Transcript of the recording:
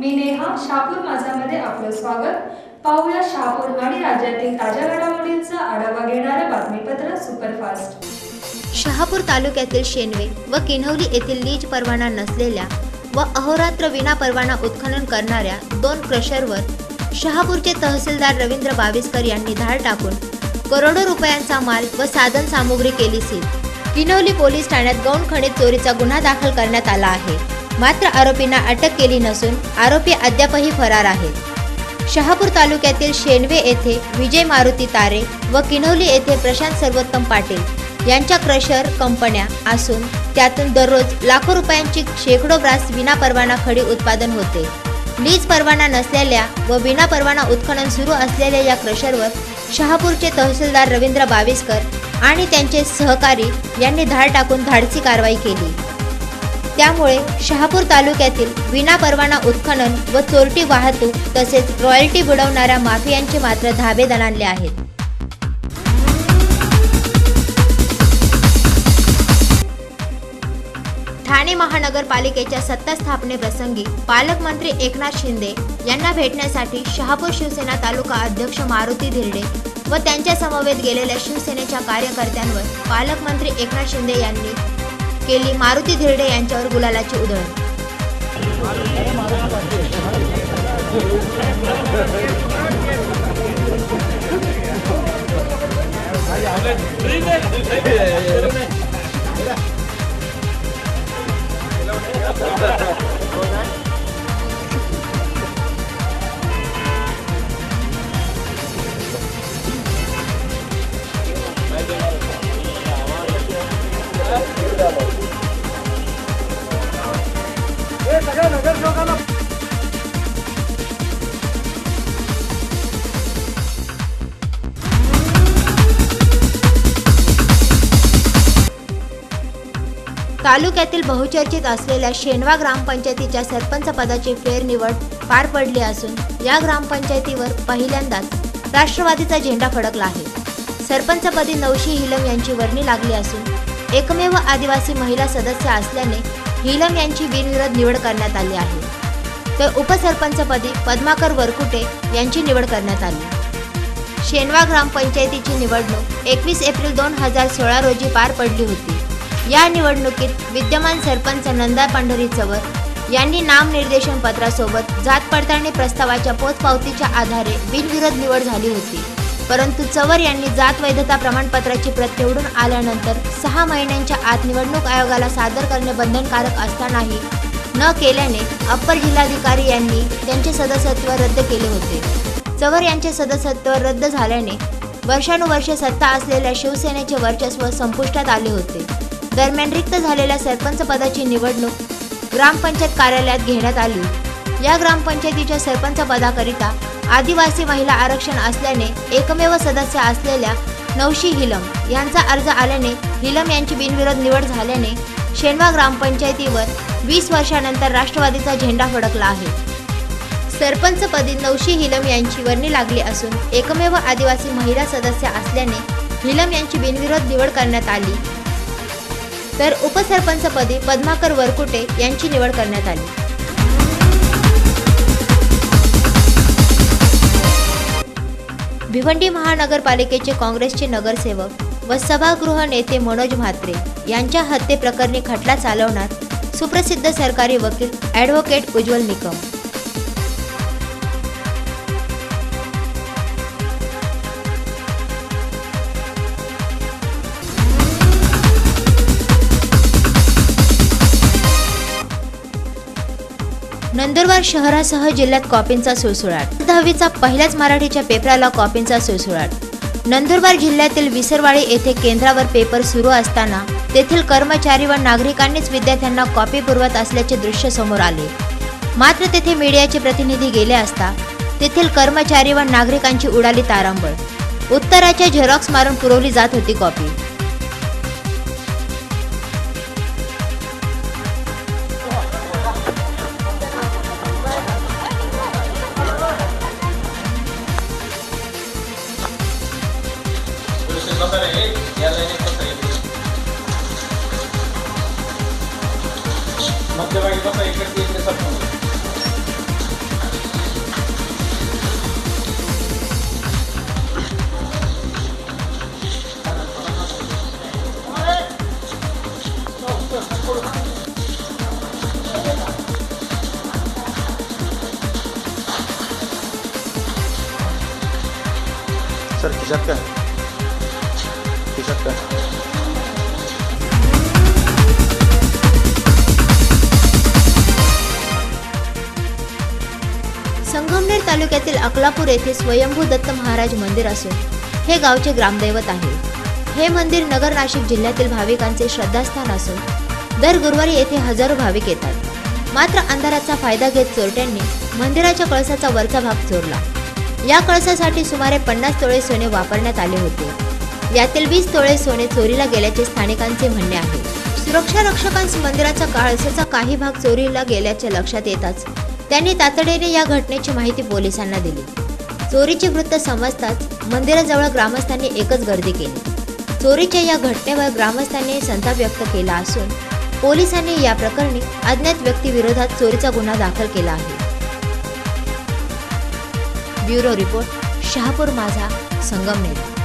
मी नेहा शहापूर माझामध्ये आपलं स्वागत. पाहूया शहापूर आणि राज्यातील ताज्या घडामोडींचा आढावा घेणारं बातमीपत्र सुपरफास्ट. शहापूर तालुक्यातील शेनवे व किन्हवली येथील लीज परवाना नसलेल्या व अहोरात्र विना परवाना उत्खनन करणाऱ्या दोन क्रशरवर शहापूरचे तहसीलदार रवींद्र बावीसकर यांनी धाड टाकून करोडो रुपयांचा माल व साधन सामुग्री केली सील. किनवली पोलीस ठाण्यात गौण खनिज चोरीचा गुन्हा दाखल करण्यात आला आहे. मात्र आरोपींना अटक केली नसून आरोपी अद्यापही फरार आहेत. शहापूर तालुक्यातील शेणवे येथे विजय मारुती तारे व किनवली येथे प्रशांत सर्वोत्तम पाटील यांच्या क्रशर कंपन्या असून त्यातून दररोज लाखो रुपयांची शेकडो ब्रास विनापरवाना खडी उत्पादन होते. लीज परवाना नसलेल्या व विनापरवाना उत्खनन सुरू असलेल्या या क्रशरवर शहापूरचे तहसीलदार रवींद्र बाविस्कर आणि त्यांचे सहकारी यांनी धाड टाकून धाडसी कारवाई केली. त्यामुळे शहापूर तालुक्यातील विनापरवाना उत्खनन व चोरटी वाहतूक तसेच रॉयल्टी बुडवणाऱ्या माफियांचे मात्र धाबे दणाणले आहेत. ठाणे महानगरपालिकेच्या सत्ता स्थापनेप्रसंगी पालकमंत्री एकनाथ शिंदे यांना भेटण्यासाठी शहापूर शिवसेना तालुका अध्यक्ष मारुती धिरडे व त्यांच्या समवेत गेलेल्या शिवसेनेच्या कार्यकर्त्यांवर पालकमंत्री एकनाथ शिंदे यांनी केली मारुती धिरडे यांच्यावर गुलालाची उधळण. तालुक्यातील बहुचर्चित असलेल्या शेनवा ग्रामपंचायतीच्या सरपंच पदाची फेरनिवड पार पडली असून या ग्रामपंचायतीवर पहिल्यांदाच राष्ट्रवादीचा झेंडा फडकला आहे. सरपंचपदी नवशी हिलम यांची वर्णी लागली असून एकमेव आदिवासी महिला सदस्य असल्याने हिलम यांची बिनविरोध निवड करण्यात आली आहे. तर उपसरपंचपदी पद्माकर वरकुटे यांची निवड करण्यात आली. शेनवा ग्रामपंचायतीची निवडणूक एकवीस एप्रिल दोन हजार सोळा रोजी पार पडली होती. या निवडणुकीत विद्यमान सरपंच नंदा पंढरी चवर यांनी नामनिर्देशन पत्रासोबत जात पडताळणी प्रस्तावाच्या पोचपावतीच्या आधारे बिनविरोध निवड झाली होती. परंतु चवर यांनी जात वैधता प्रमाणपत्राची प्रत निवडून आल्यानंतर सहा महिन्यांच्या आत निवडणूक आयोगाला सादर करणे बंधनकारक असतानाही न केल्याने अप्पर जिल्हाधिकारी यांनी त्यांचे सदस्यत्व रद्द केले होते. चवर यांचे सदस्यत्व रद्द झाल्याने वर्षानुवर्षे सत्ता असलेल्या शिवसेनेचे वर्चस्व संपुष्टात आले होते. दरम्यान रिक्त झालेल्या सरपंच पदाची निवडणूक ग्रामपंचायत कार्यालयात घेण्यात आली. या ग्रामपंचायतीच्या सरपंच पदाकरिता आदिवासी महिला आरक्षण असल्याने एकमेव सदस्य असलेल्या नवशी हिलम यांचा अर्ज आल्याने हिलम यांची बिनविरोध निवड झाल्याने शेनवा ग्रामपंचायतीवर वीस वर्षानंतर राष्ट्रवादीचा झेंडा फडकला आहे. सरपंचपदी नवशी हिलम यांची वर्णी लागली असून एकमेव आदिवासी महिला सदस्य असल्याने हिलम यांची बिनविरोध निवड करण्यात आली. तर उपसरपंचपदी पद्माकर वरकुटे यांची निवड करण्यात आली. भिवंडी महानगरपालिकेचे काँग्रेसचे नगरसेवक व सभागृह नेते मनोज म्हात्रे यांच्या हत्येप्रकरणी खटला चालवणार सुप्रसिद्ध सरकारी वकील ॲडव्होकेट उज्ज्वल निकम. नंदुरबार शहरासह जिल्ह्यात कॉपींचा सुळसुळाट. दहावीचा पहिल्याच मराठीच्या पेपराला कॉपींचा सुळसुळाट. नंदुरबार जिल्ह्यातील विसरवाडी येथे केंद्रावर पेपर सुरू असताना तेथील कर्मचारी व नागरिकांनीच विद्यार्थ्यांना कॉपी पुरवत असल्याचे दृश्य समोर आले. मात्र तेथे मीडियाचे प्रतिनिधी गेले असता तेथील कर्मचारी व नागरिकांची उडाली तारांबळ. उत्तराच्या झेरॉक्स मारून पुरवली जात होती कॉपी. बाबा इकडे इकडे सपन सर खिशात काय खिशात काय तालुक्यातील अकलापूर येथे स्वयंभू दत्त महाराज मंदिर असून हे गावचे ग्रामदैवत आहे. हे मंदिर नगर नाशिक जिल्ह्यातील भाविकांचे श्रद्धास्थान असून दर गुरुवारी येथे हजारो भाविक येतात. मात्र अंधाराचा फायदा घेत चोरट्यांनी मंदिराच्या कळसाचा वरचा भाग चोरला. या कळसासाठी सुमारे पन्नास तोळे सोने वापरण्यात आले होते. यातील वीस तोळे सोने चोरीला गेल्याचे स्थानिकांचे म्हणणे आहे. सुरक्षा रक्षकांस मंदिराचा कळसाचा काही भाग चोरीला गेल्याचे लक्षात येताच त्यांनी तातडीने या घटनेची माहिती पोलिसांना दिली. चोरीचे वृत्त समजताच मंदिराजवळ ग्रामस्थांनी एकच गर्दी केली. चोरीच्या या घटनेवर ग्रामस्थांनी संताप व्यक्त केला असून पोलिसांनी या प्रकरणी अज्ञात व्यक्तीविरोधात चोरीचा गुन्हा दाखल केला आहे. ब्युरो रिपोर्ट शहापूर माझा संगमनेर.